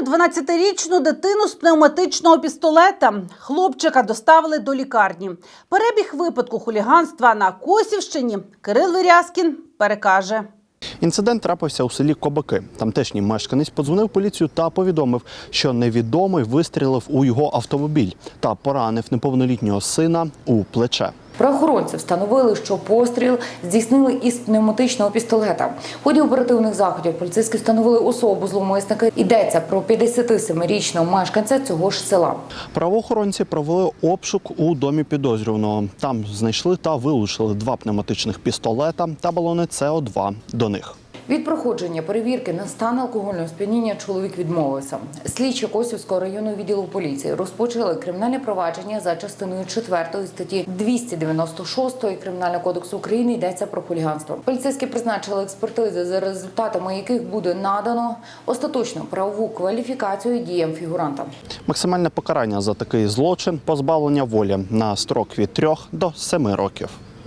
Ранив 12-річну дитину з пневматичного пістолета. Хлопчика доставили до лікарні. Перебіг випадку хуліганства на Косівщині Кирил Вирязкін перекаже. Інцидент трапився у селі Кобаки. Тамтешній мешканець подзвонив поліцію та повідомив, що невідомий вистрілив у його автомобіль та поранив неповнолітнього сина у плече. Правоохоронці встановили, що постріл здійснили із пневматичного пістолета. В ході оперативних заходів поліцейські встановили особу зловмисника. Йдеться про 57-річного мешканця цього ж села. Правоохоронці провели обшук у домі підозрюваного. Там знайшли та вилучили два пневматичних пістолета та балони СО2 до них. Від проходження перевірки на стан алкогольного сп'яніння чоловік відмовився. Слідчі Косівського районного відділу поліції розпочали кримінальне провадження за частиною 4 статті 296 Кримінального кодексу України йдеться про хуліганство. Поліцейські призначили експертизи, за результатами яких буде надано остаточну правову кваліфікацію діям фігуранта. Максимальне покарання за такий злочин позбавлення волі на строк від 3 до 7 років.